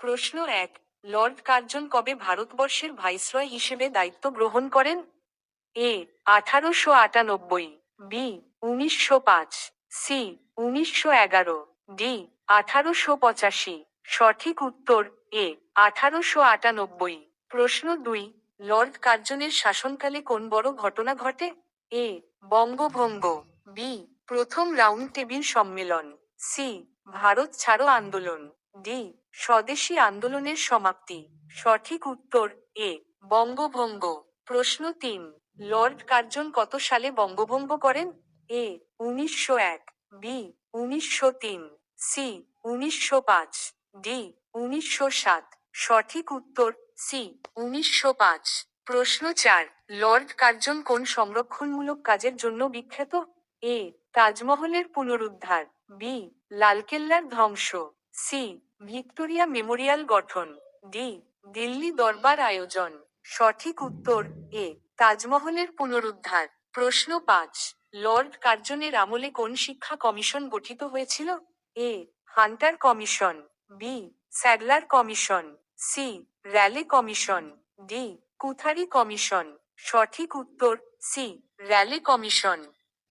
প্রশ্ন এক, Lord Curzon কবে ভারতবর্ষের ভাইসরয় হিসেবে দায়িত্ব গ্রহণ করেন? এ, আঠারোশো আটানব্বই, বি, উনিশশো পাঁচ, সি, উনিশশো এগারো, ডি, আঠারোশো পঁচাশি। সঠিক উত্তর, এ, আঠারোশো আটানব্বই। প্রশ্ন দুই, লর্ড কার্জনের শাসনকালে কোন বড় ঘটনা ঘটে? এ, বঙ্গভঙ্গ, বি, প্রথম রাউন্ড টেবিল সম্মেলন, সি, ভারত ছাড়ো আন্দোলন, ডি স্বদেশী আন্দোলনের সমাপ্তি। সঠিক উত্তর এ, বঙ্গভঙ্গ। প্রশ্ন তিন, লর্ড কার্জন কত সালে বঙ্গভঙ্গ করেন? এ, উনিশশো এক, বি, উনিশশো তিন, সি, উনিশশো পাঁচ, ডি, উনিশশো সাত। সঠিক উত্তর সি, উনিশশো পাঁচ। প্রশ্ন চার, লর্ড কার্জন কোন সংরক্ষণমূলক কাজের জন্য বিখ্যাত? এ, তাজমহলের পুনরুদ্ধার। বি, লালকেল্লার ধ্বংস। সি, ভিক্টোরিয়া মেমোরিয়াল গঠন। ডি, দিল্লি দরবার আয়োজন। সঠিক উত্তর, এ, তাজমহলের পুনরুদ্ধার। প্রশ্ন পাঁচ, লর্ড কার্জনের আমলে কোন শিক্ষা কমিশন গঠিত হয়েছিল? A, Hunter commission. B, Sadler commission. C, Raleigh commission. D, Kothari commission. সঠিক উত্তর, সি, র্যালে কমিশন।